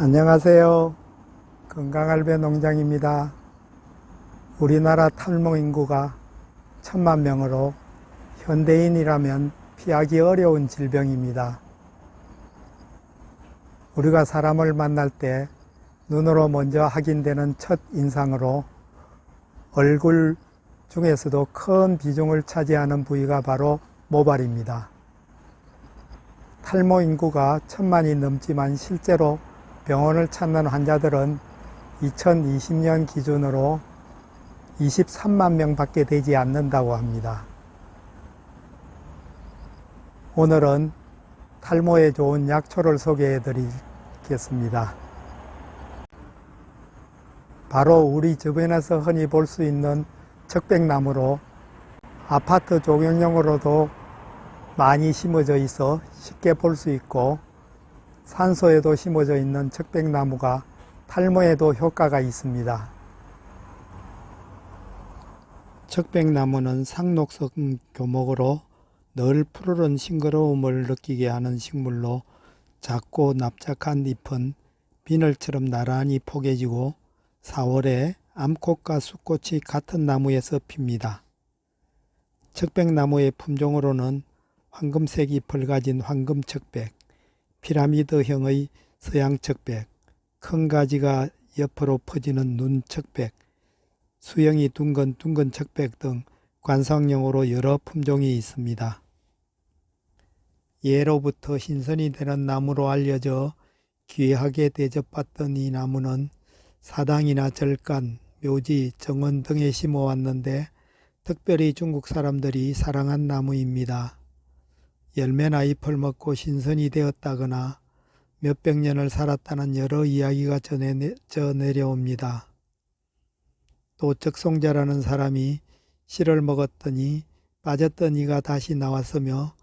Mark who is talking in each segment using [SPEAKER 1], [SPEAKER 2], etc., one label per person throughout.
[SPEAKER 1] 안녕하세요. 건강할배 농장입니다. 우리나라 탈모 인구가 천만 명으로 현대인이라면 피하기 어려운 질병입니다. 우리가 사람을 만날 때 눈으로 먼저 확인되는 첫 인상으로 얼굴 중에서도 큰 비중을 차지하는 부위가 바로 모발입니다. 탈모 인구가 천만이 넘지만 실제로 병원을 찾는 환자들은 2020년 기준으로 23만 명밖에 되지 않는다고 합니다. 오늘은 탈모에 좋은 약초를 소개해 드리겠습니다. 바로 우리 주변에서 흔히 볼 수 있는 척백나무로 아파트 조경용으로도 많이 심어져 있어 쉽게 볼 수 있고 산소에도 심어져 있는 척백나무가 탈모에도 효과가 있습니다. 척백나무는 상록성 교목으로 늘 푸르른 싱그러움을 느끼게 하는 식물로 작고 납작한 잎은 비늘처럼 나란히 포개지고 4월에 암꽃과 숫꽃이 같은 나무에서 핍니다. 척백나무의 품종으로는 황금색 잎을 가진 황금척백, 피라미드형의 서양 척백, 큰 가지가 옆으로 퍼지는 눈 척백, 수영이 둥근 둥근 척백 등 관상용으로 여러 품종이 있습니다. 예로부터 신선이 되는 나무로 알려져 귀하게 대접받던 이 나무는 사당이나 절간, 묘지, 정원 등에 심어왔는데 특별히 중국 사람들이 사랑한 나무입니다. 열매나 잎을 먹고 신선이 되었다거나 몇백 년을 살았다는 여러 이야기가 전해, 전해려옵니다. 또 적송자라는 사람이 씨를 먹었더니 빠졌던 이가 다시 나왔으며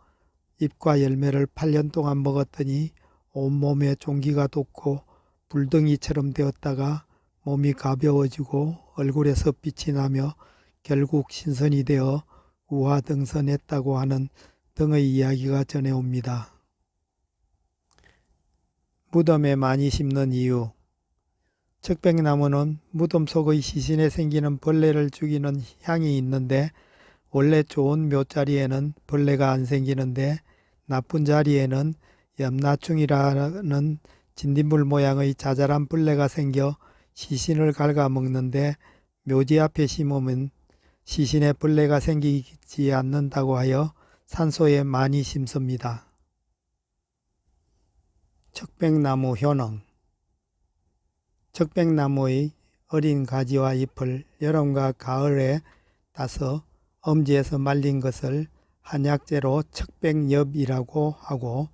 [SPEAKER 1] 잎과 열매를 8년 동안 먹었더니 온몸에 종기가 돋고 불덩이처럼 되었다가 몸이 가벼워지고 얼굴에서 빛이 나며 결국 신선이 되어 우화등선했다고 하는 등의 이야기가 전해옵니다. 무덤에 많이 심는 이유 척백나무는 무덤 속의 시신에 생기는 벌레를 죽이는 향이 있는데 원래 좋은 묘자리에는 벌레가 안 생기는데 나쁜 자리에는 염라충이라는 진딧물 모양의 자잘한 벌레가 생겨 시신을 갉아먹는데 묘지 앞에 심으면 시신에 벌레가 생기지 않는다고 하여 산소에 많이 심습니다. 척백나무 효능 척백나무의 어린 가지와 잎을 여름과 가을에 따서 엄지에서 말린 것을 한약재로 척백엽이라고 하고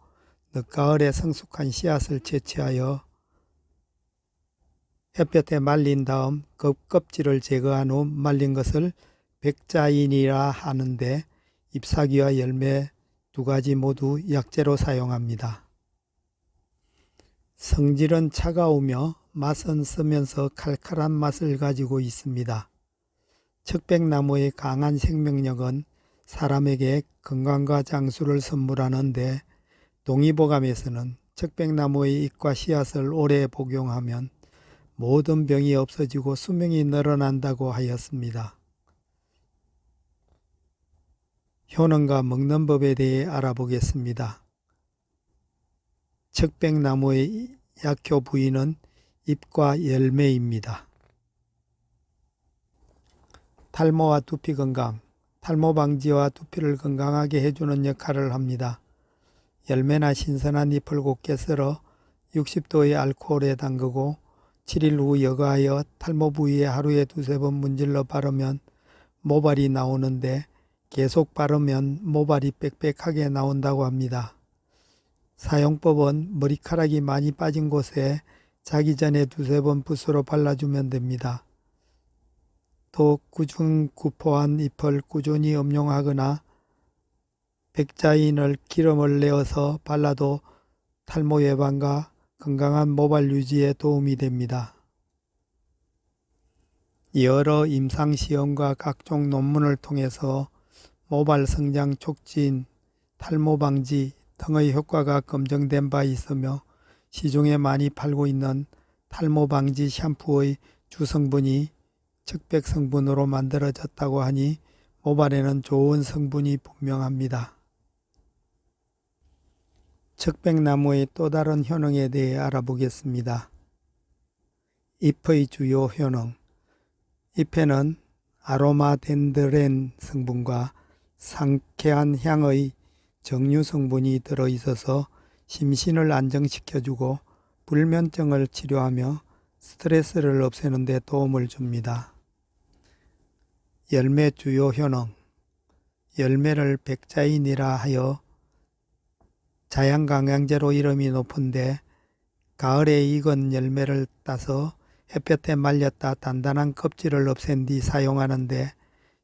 [SPEAKER 1] 늦가을에 성숙한 씨앗을 채취하여 햇볕에 말린 다음 그 껍질을 제거한 후 말린 것을 백자인이라 하는데 잎사귀와 열매 두 가지 모두 약재로 사용합니다. 성질은 차가우며 맛은 쓰면서 칼칼한 맛을 가지고 있습니다. 척백나무의 강한 생명력은 사람에게 건강과 장수를 선물하는데 동의보감에서는 척백나무의 잎과 씨앗을 오래 복용하면 모든 병이 없어지고 수명이 늘어난다고 하였습니다. 효능과 먹는 법에 대해 알아보겠습니다. 척백나무의 약효 부위는 잎과 열매입니다. 탈모와 두피 건강, 탈모 방지와 두피를 건강하게 해주는 역할을 합니다. 열매나 신선한 잎을 곱게 썰어 60도의 알코올에 담그고 7일 후 여과하여 탈모 부위에 하루에 두세 번 문질러 바르면 모발이 나오는데 계속 바르면 모발이 빽빽하게 나온다고 합니다. 사용법은 머리카락이 많이 빠진 곳에 자기 전에 두세 번 붓으로 발라주면 됩니다. 또 구중구포한 잎을 꾸준히 음용하거나 백자인을 기름을 내어서 발라도 탈모 예방과 건강한 모발 유지에 도움이 됩니다. 여러 임상시험과 각종 논문을 통해서 모발 성장 촉진, 탈모 방지 등의 효과가 검증된 바 있으며 시중에 많이 팔고 있는 탈모 방지 샴푸의 주성분이 척백 성분으로 만들어졌다고 하니 모발에는 좋은 성분이 분명합니다. 척백나무의 또 다른 효능에 대해 알아보겠습니다. 잎의 주요 효능 잎에는 아로마 덴드렌 성분과 상쾌한 향의 정류 성분이 들어 있어서 심신을 안정시켜주고 불면증을 치료하며 스트레스를 없애는 데 도움을 줍니다. 열매 주요 효능 열매를 백자인이라 하여 자양강양제로 이름이 높은데 가을에 익은 열매를 따서 햇볕에 말렸다 단단한 껍질을 없앤 뒤 사용하는데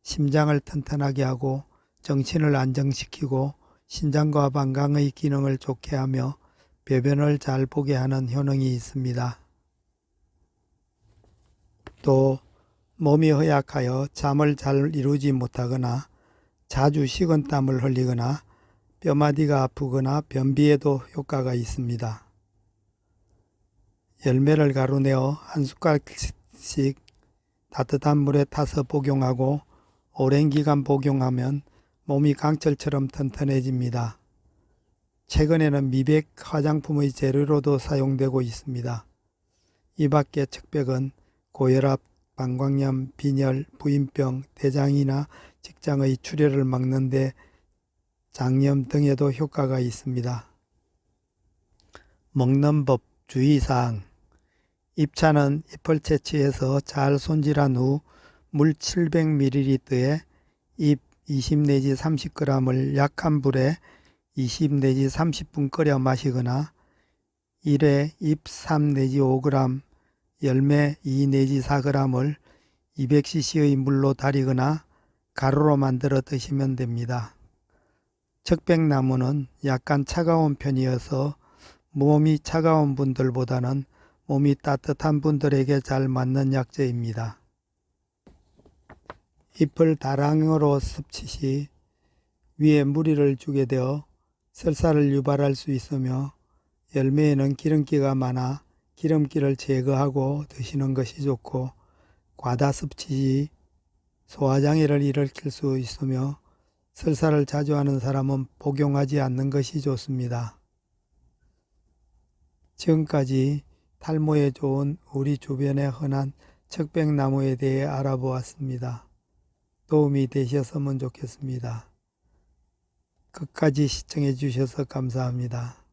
[SPEAKER 1] 심장을 튼튼하게 하고 정신을 안정시키고 신장과 방광의 기능을 좋게 하며 배변을 잘 보게 하는 효능이 있습니다. 또 몸이 허약하여 잠을 잘 이루지 못하거나 자주 식은땀을 흘리거나 뼈마디가 아프거나 변비에도 효과가 있습니다. 열매를 가루내어 한 숟갈씩 따뜻한 물에 타서 복용하고 오랜 기간 복용하면 몸이 강철처럼 튼튼해집니다. 최근에는 미백 화장품의 재료로도 사용되고 있습니다. 이 밖에 척백은 고혈압, 방광염, 빈혈, 부인병, 대장이나 직장의 출혈을 막는데 장염 등에도 효과가 있습니다. 먹는 법 주의사항 잎차는 잎을 채취해서 잘 손질한 후 물 700ml에 잎 20 내지 30g을 약한 불에 20 내지 30분 끓여 마시거나 1회 잎 3 내지 5g, 열매 2 내지 4g을 200cc의 물로 달이거나 가루로 만들어 드시면 됩니다. 척백나무는 약간 차가운 편이어서 몸이 차가운 분들보다는 몸이 따뜻한 분들에게 잘 맞는 약재입니다. 잎을 다랑으로 섭취시 위에 무리를 주게 되어 설사를 유발할 수 있으며 열매에는 기름기가 많아 기름기를 제거하고 드시는 것이 좋고 과다 섭취 시 소화장애를 일으킬 수 있으며 설사를 자주 하는 사람은 복용하지 않는 것이 좋습니다. 지금까지 탈모에 좋은 우리 주변에 흔한 척백나무에 대해 알아보았습니다. 도움이 되셨으면 좋겠습니다. 끝까지 시청해 주셔서 감사합니다.